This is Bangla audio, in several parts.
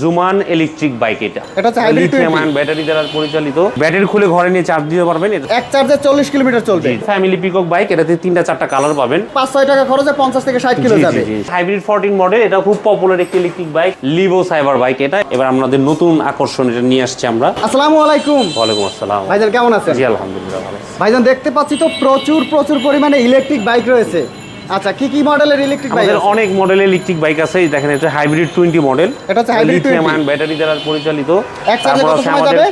জুমান ইলেকট্রিক বাইক এটা। এটা হচ্ছে hybrid লিথিয়াম 20 আয়ন ব্যাটারি দ্বারা পরিচালিত। ব্যাটারি খুলে ঘরে নিয়ে চার্জ দিতে পারবেন। এটা এক চার্জে চল্লিশ কিলোমিটার চলবে। ফ্যামিলি পিকক বাইক এটাতে তিনটা চারটা কালার পাবেন। পাঁচ ছয় টাকা খরচে পঞ্চাশ থেকে ষাট কিলো যাবে। হাইব্রিড ফোরটিন মডেল এটা খুব পপুলার একটি electric bike Livo cyber bike এটা। এবার আমাদের নতুন আকর্ষণ এটা নিয়ে আসছি আমরা। আসসালামু আলাইকুম। ওয়ালাইকুম আসসালাম। ভাইজান কেমন আছেন? জি আলহামদুলিল্লাহ ভালো ভাইজান দেখতে পাচ্ছি তো প্রচুর প্রচুর পরিমাণে ইলেকট্রিক বাইক রয়েছে। আচ্ছা কি কি মডেলের ইলেকট্রিক বাইক আমাদের অনেক মডেলের ইলেকট্রিক বাইক আছে। এই দেখেন এটা হাইব্রিড টোয়েন্টি মডেল এটা হচ্ছে hybrid লিথিয়াম 20 আয়ন ব্যাটারি দ্বারা পরিচালিত। এক চার্জে কত সময় যাবে?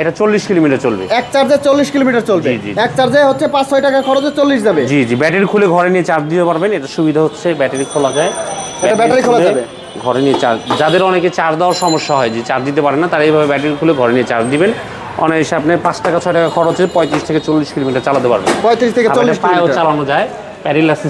এটা চল্লিশ কিলোমিটার চলবে। এক চার্জে চল্লিশ কিলোমিটার চলবে। এক চার্জে হচ্ছে পাঁচ ছয় টাকা খরচে চল্লিশ যাবে। জি জি ব্যাটারি খুলে ঘরে নিয়ে চার্জ দিতে পারবেন এটা সুবিধা হচ্ছে ব্যাটারি খোলা যায়। এটা ব্যাটারি খোলা যাবে? ঘরে নিয়ে চার্জ যাদের অনেকে চার্জ দেওয়ার সমস্যা হয় যে চার্জ দিতে পারে না তারা এইভাবে ব্যাটারি খুলে ঘরে নিয়ে চার্জ দিবেন। অনায়াসে আপনি পাঁচ টাকা ছয় টাকা খরচে পঁয়ত্রিশ থেকে চল্লিশ কিলোমিটার চালাতে পারবেন। পঁয়ত্রিশ থেকে চল্লিশ পায়েও চালানো যায়। প্যারিল আছে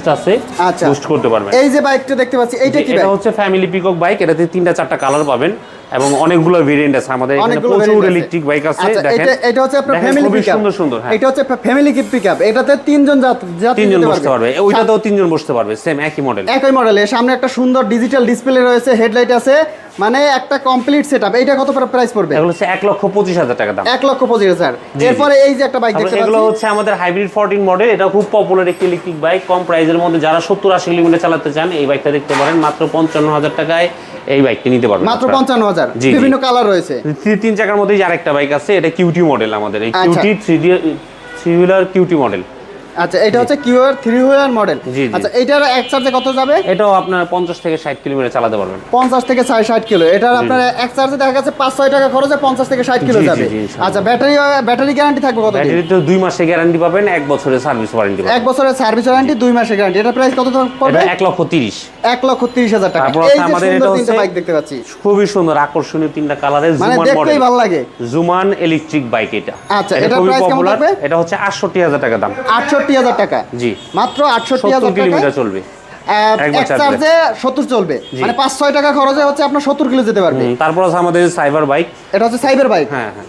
আচ্ছা। বুস্ট করতে পারবেন। এই যে বাইকটা দেখতে পাচ্ছি এইটা কি এটা হচ্ছে ফ্যামিলি পিকক বাইক এটাতে তিনটা চারটা কালার পাবেন এবং অনেকগুলো ভেরিয়েন্ট আছে। আমাদের এখানে প্রচুর ইলেকট্রিক বাইক আছে আচ্ছা, দেখেন। এটা- হচ্ছে আপনার ফ্যামিলি পিকআপ সুন্দর সুন্দর হ্যাঁ। এটা হচ্ছে ফ্যামিলি পিকআপ এটাতে তিনজন যাত্রী তিনজন বসতে পারবে। ওইটাতেও তিনজন বসতে পারবে সেম একই মডেল একই মডেলের সামনে একটা সুন্দর ডিজিটাল ডিসপ্লে রয়েছে হেডলাইট আছে। মানে একটা কমপ্লিট সেটআপ এইটা কত প্রাইস পড়বে? এগুলো হচ্ছে এক লক্ষ পঁচিশ হাজার টাকা দাম। এক লক্ষ পঁচিশ হাজার। এরপরে এই যে একটা বাইক দেখতে এগুলো হচ্ছে আমাদের হাইব্রিড ফোরটিন মডেল এটা খুব পপুলার একটি ইলেকট্রিক বাইক কম প্রাইসের মধ্যে যারা সত্তর আশি কিলোমিটার চালাতে চান এই বাইকটা দেখতে পারেন। মাত্র পঞ্চান্ন হাজার টাকায় এই বাইকটি নিতে পারবেন মাত্র আপনারা। পঞ্চান্ন হাজার। জি, জি। বিভিন্ন কালার রয়েছে। তিন- চাকার মধ্যেই আরেকটা বাইক আছে এটা কিউটি মডেল আমাদের। এই। QT three three wheeler QT model আচ্ছা এটা হচ্ছে কিউআর থ্রি হুইলার মডেল। আচ্ছা এইটার এক চার্জে কত যাবে? এটাও আপনার পঞ্চাশ থেকে ষাট কিলোমিটার চালাতে পারবেন। পঞ্চাশ থেকে ষাট ষাট কিলো। এটার আপনার এক চার্জে দেখা গেছে পাঁচ ছয় টাকা খরচে পঞ্চাশ থেকে ষাট কিলো যাবে। আচ্ছা ব্যাটারি ব্যাটারি গ্যারান্টি থাকবে কত? ব্যাটারিতে দুই মাসে গ্যারান্টি পাবেন এক বছরের সার্ভিস ওয়ারেন্টি এক বছরের সার্ভিস ওয়ারেন্টি দুই মাসের গ্যারান্টি। এটা প্রাইস কত পড়বে? এক লক্ষ তিরিশ। এক লক্ষ তিরিশ হাজার টাকা। এই আমাদের এটা হচ্ছে- বাইক দেখতে পাচ্ছি। খুবই সুন্দর আকর্ষণীয় তিনটা কালারের মানে দেখতেই ভালো লাগে। জুমান ইলেকট্রিক বাইক এটা। আচ্ছা, এটা এটার price কেমন থাকবে? এটা হচ্ছে আটষট্টি হাজার টাকা দাম। আটষট্টি হাজার টাকা। জি। মাত্র আটষট্টি হাজার কিলোমিটার চলবে। একবার এক চার্জ চার্জে সত্তর চলবে। মানে পাঁচ ছয় টাকা খরচে হচ্ছে আপনার সত্তর কিলো যেতে পারবে। তারপর আছে আমাদের সাইবার বাইক। এটা হচ্ছে সাইবার বাইক। হ্যাঁ হ্যাঁ।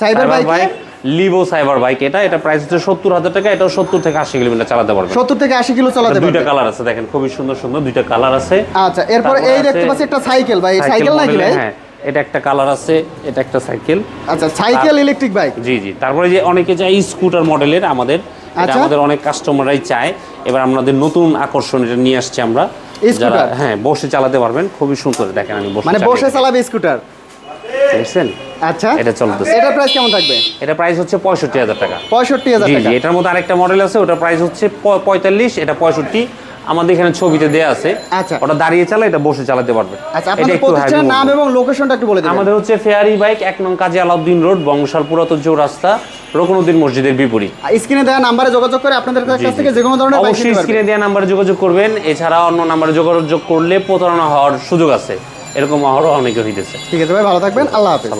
Cyber cyber bike bike Livo cyber bike. এটা এটা প্রাইস হচ্ছে সত্তর হাজার টাকা এটাও সত্তর থেকে আশি কিলোমিটার চালাতে পারবে সত্তর থেকে আশি কিলো চালাতে দুইটা কালার আছে দেখেন খুবই সুন্দর সুন্দর দুইটা কালার আছে। আচ্ছা এরপরে এই দেখতে পাচ্ছি একটা সাইকেল ভাই সাইকেল নাকি ভাই? হ্যাঁ এটা একটা কালার আছে এটা একটা সাইকেল। আচ্ছা সাইকেল ইলেকট্রিক বাইক জি জি তারপরে যে অনেকে চাই স্কুটার মডেলের আমাদের এটা আচ্ছা। আমাদের অনেক কাস্টমাররাই চায়। এবার আমাদের নতুন আকর্ষণ এটা নিয়ে আসছি আমরা। যারা হ্যাঁ বসে চালাতে পারবেন। খুবই সুন্দর দেখেন আমি বসে মানে বসে চালাবে স্কুটার দেখছেন? আচ্ছা। এটা চলতেছে। এটা প্রাইস কেমন থাকবে? এটা প্রাইস হচ্ছে পঁয়ষট্টি হাজার টাকা। পঁয়ষট্টি হাজার জি টাকা। জি এটার মধ্যে আরেকটা মডেল আছে ওটা প্রাইস হচ্ছে প- পঁয়তাল্লিশ এটা পঁয়ষট্টি। আমাদের এখানে ছবিতে দেয়া আছে। আচ্ছা। ওটা দাঁড়িয়ে চালা এটা বসে চালাতে পারবে। আচ্ছা আপনাদের প্রতিষ্ঠানের নাম এবং লোকেশনটা একটু বলে দিন আমাদের হচ্ছে ফেয়ারি বাইক এক নং কাজী আলাউদ্দিন রোড বংশাল পুরাতন চৌরাস্তা রকনুদ্দিন মসজিদের বিপরীত। স্ক্রিনে দেওয়া নাম্বারে যোগাযোগ করে আপনাদের কাছ থেকে যে কোনো ধরনের অবশ্যই স্ক্রিনে দেওয়া নাম্বারে যোগাযোগ করবেন। এছাড়া অন্য নাম্বারে যোগাযোগ করলে প্রতারণা হওয়ার সুযোগ আছে। এরকম হওয়ারও অনেকে হইতেছে। ঠিক আছে ভাই ভালো থাকবেন। আল্লাহ হাফেজ।